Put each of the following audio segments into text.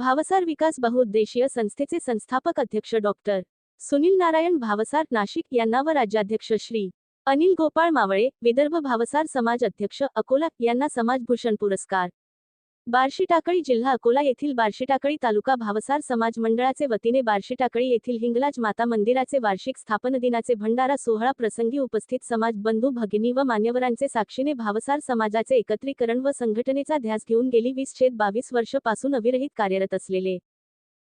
भावसार विकास बहुउद्देशीय संस्थेचे संस्थापक अध्यक्ष डॉक्टर सुनील नारायण भावसार नाशिक यांना व राज्याध्यक्ष श्री. अनिल गोपाळ मावळे विदर्भ भावसार समाज अध्यक्ष अकोला यांना समाजभूषण पुरस्कार. बार्शी टाकळी जिल्हा अकोला येथील बार्शी टाकळी तालुका भावसार समाज मंडळाचे वतीने बार्शी टाकळी येथील हिंगलाज माता मंदिराचे वार्षिक स्थापन दिनाचे भंडारा सोहळा प्रसंगी उपस्थित समाज बंधू भगिनी व मान्यवरांचे साक्षीने भावसार समाजाचे एकत्रीकरण व संघटनेचा ध्यास घेऊन गेली वीस छेद बावीस वर्षपासून अविरहित कार्यरत असलेले.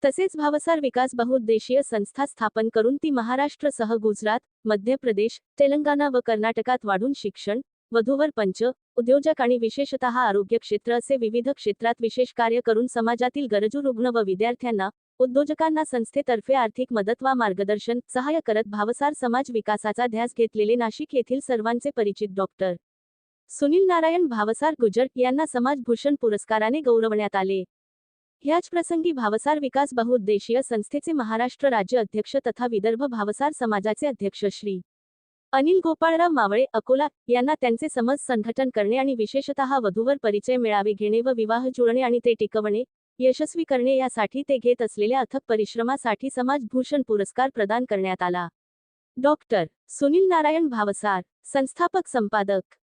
तसेच भावसार विकास बहुउद्देशीय संस्था स्थापन करून ती महाराष्ट्रसह गुजरात मध्य प्रदेश तेलंगणा व कर्नाटकात वाढून शिक्षण वधूवर पंच उद्योजक आणि विशेषतः आरोग्य क्षेत्र असे विविध क्षेत्रात विशेष कार्य करून समाजातील गरजू रुग्ण व विद्यार्थ्यांना उद्योजकांना संस्थेतर्फे आर्थिक मदत वा मार्गदर्शन सहाय्य करत भावसार समाज विकासाचा ध्यास घेतलेले नाशिक येथील सर्वांचे परिचित डॉक्टर सुनील नारायण भावसार गुजर यांना समाजभूषण पुरस्काराने गौरवण्यात आले. ह्याच प्रसंगी भावसार विकास बहुउद्देशीय संस्थेचे महाराष्ट्र राज्य अध्यक्ष तथा विदर्भ भावसार समाजाचे अध्यक्ष श्री. अनिल गोपाळराव मावळे अकोला यांना त्यांचे समज संघटन करणे आणि विशेषतः वधूवर परिचय मेळावे घेणे व विवाह जुळणे आणि ते टिकवणे यशस्वी करणे यासाठी ते घेत असलेल्या अथक परिश्रमासाठी समाजभूषण पुरस्कार प्रदान करण्यात आला. डॉक्टर सुनील नारायण भावसार संस्थापक संपादक